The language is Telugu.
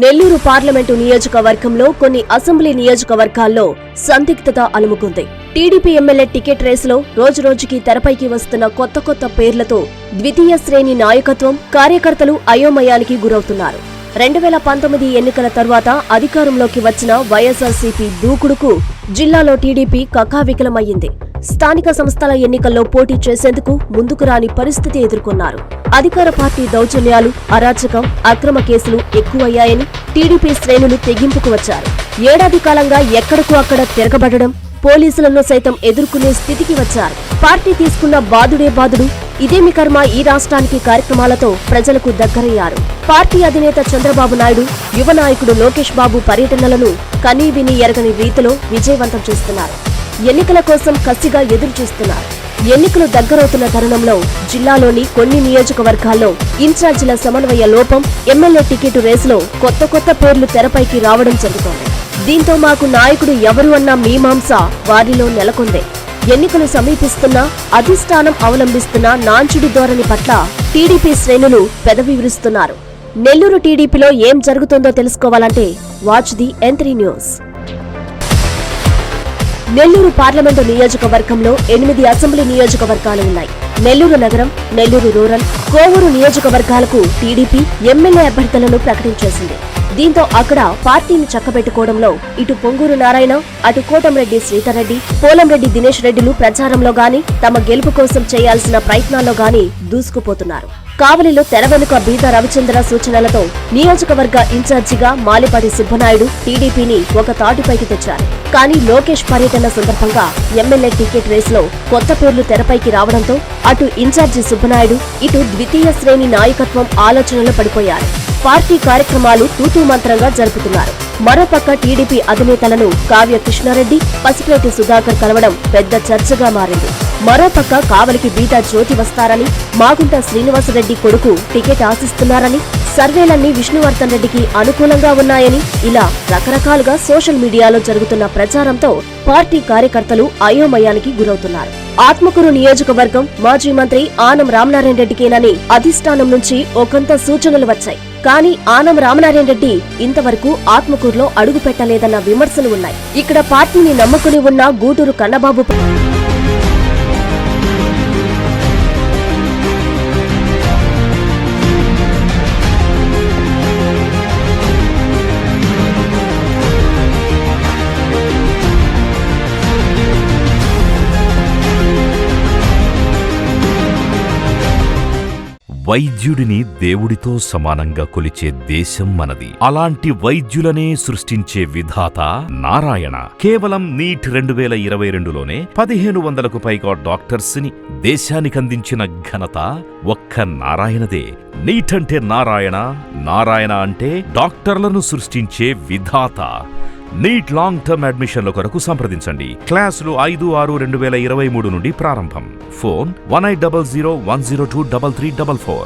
నెల్లూరు పార్లమెంటు నియోజకవర్గంలో కొన్ని అసెంబ్లీ నియోజకవర్గాల్లో సందిగ్ధత అలుముకుంది. టీడీపీ ఎమ్మెల్యే టికెట్ రేసులో రోజురోజుకి తెరపైకి వస్తున్న కొత్త కొత్త పేర్లతో ద్వితీయ శ్రేణి నాయకత్వం కార్యకర్తలు అయోమయానికి గురవుతున్నారు. రెండు వేల పంతొమ్మిది ఎన్నికల తర్వాత అధికారంలోకి వచ్చిన వైఎస్ఆర్సీపీ దూకుడుకు జిల్లాలో టీడీపీ కకావికలమయ్యింది. స్థానిక సంస్థల ఎన్నికల్లో పోటీ చేసేందుకు ముందుకు రాని పరిస్థితి ఎదుర్కొన్నారు. అధికార పార్టీ దౌర్జన్యాలు అరాచకం అక్రమ కేసులు ఎక్కువయ్యాయని టీడీపీ శ్రేణులు తెగింపుకు వచ్చారు. ఏడాది కాలంగా ఎక్కడకు అక్కడ తిరగబడడం పోలీసులను సైతం ఎదుర్కొనే స్థితికి వచ్చారు. పార్టీ తీసుకున్న బాదుడే బాదుడు ఇదేమి కర్మ ఈ రాష్ట్రానికి కార్యక్రమాలతో ప్రజలకు దగ్గరయ్యారు. పార్టీ అధినేత చంద్రబాబు నాయుడు యువ నాయకుడు లోకేష్ బాబు పర్యటనలను కనీవిని ఎరగని రీతిలో విజయవంతం చేస్తున్నారు. ఎన్నికల కోసం కసిగా ఎదురు చూస్తున్నారు ఎన్నికలు దగ్గరవుతున్న తరుణంలో జిల్లాలోని కొన్ని నియోజకవర్గాల్లో ఇన్ఛార్జీల సమన్వయ లోపం ఎమ్మెల్యే టికెట్ రేసులో కొత్త కొత్త పేర్లు తెరపైకి రావడం జరుగుతోంది. దీంతో మాకు నాయకుడు ఎవరు అన్న మీమాంస వారిలో నెలకొంది. ఎన్నికలు సమీపిస్తున్నా అధిష్టానం అవలంబిస్తున్న నాంచుడి ధోరణి పట్ల టీడీపీ శ్రేణులు పెదవి విరుస్తున్నారు. నెల్లూరు టీడీపీలో ఏం జరుగుతుందో తెలుసుకోవాలంటే watch the M three news Nellore parliament నియోజకవర్గంలో ఎనిమిది అసెంబ్లీ నియోజకవర్గాలు ఉన్నాయి. నెల్లూరు నగరం నెల్లూరు రూరల్ కోవూరు నియోజకవర్గాలకు టీడీపీ ఎమ్మెల్యే అభ్యర్థులను ప్రకటించేసింది. దీంతో అక్కడ పార్టీని చక్కబెట్టుకోవడంలో ఇటు పొంగూరు నారాయణ అటు కోటంరెడ్డి శ్రీధర్రెడ్డి పోలంరెడ్డి దినేష్ రెడ్డిలు ప్రచారంలో గాని తమ గెలుపు కోసం చేయాల్సిన ప్రయత్నాల్లో గాని దూసుకుపోతున్నారు. కావలిలో తెరవెనుక బీద రవిచంద్ర సూచనలతో నియోజకవర్గ ఇన్ఛార్జిగా మాలిపాటి సుబ్బనాయుడు టీడీపీని ఒక తాటిపైకి తెచ్చారు. కానీ లోకేష్ పర్యటన సందర్భంగా ఎమ్మెల్యే టికెట్ రేసులో కొత్త పేర్లు తెరపైకి రావడంతో అటు ఇన్ఛార్జి సుబ్బనాయుడు ఇటు ద్వితీయ శ్రేణి నాయకత్వం ఆలోచనలో పడిపోయారు. పార్టీ కార్యక్రమాలు తూతూ మంత్రంగా జరుపుతున్నారు. మరోపక్క టీడీపీ అధినేతలను కావ్య కృష్ణారెడ్డి పసిపేటి సుధాకర్ కలవడం పెద్ద చర్చగా మారింది. మరోపక్క కావలికి బీదా జ్యోతి వస్తారని మాగుంట శ్రీనివాసరెడ్డి కొడుకు టికెట్ ఆశిస్తున్నారని సర్వేలన్నీ విష్ణువర్ధన్ రెడ్డికి అనుకూలంగా ఉన్నాయని ఇలా రకరకాలుగా సోషల్ మీడియాలో జరుగుతున్న ప్రచారంతో పార్టీ కార్యకర్తలు అయోమయానికి గురవుతున్నారు. ఆత్మకూరు నియోజకవర్గం మాజీ మంత్రి ఆనం రామనారాయణ రెడ్డికేనని అధిష్టానం నుంచి ఒకంత సూచనలు వచ్చాయి. కానీ ఆనం రామనారాయణ రెడ్డి ఇంతవరకు ఆత్మకూరులో అడుగు పెట్టలేదన్న విమర్శలు ఉన్నాయి. ఇక్కడ పార్టీని నమ్ముకుని ఉన్న గూటూరు కన్నబాబు వైద్యుడిని దేవుడితో సమానంగా కొలిచే దేశం మనది. అలాంటి వైద్యులనే సృష్టించే విధాత నారాయణ. కేవలం నీట్ రెండు వేల ఇరవై రెండులోనే పదిహేను వందలకు పైగా డాక్టర్స్ని దేశానికందించిన ఘనత ఒక్క నారాయణదే. నీట్ అంటే నారాయణ నారాయణ అంటే డాక్టర్లను సృష్టించే విధాత. నీట్ లాంగ్ టర్మ్ అడ్మిషన్ల కొరకు సంప్రదించండి. క్లాసులు ఐదు ఆరు రెండు వేల ఇరవై మూడు నుండి ప్రారంభం. Phone one eight double zero one zero two double three double four.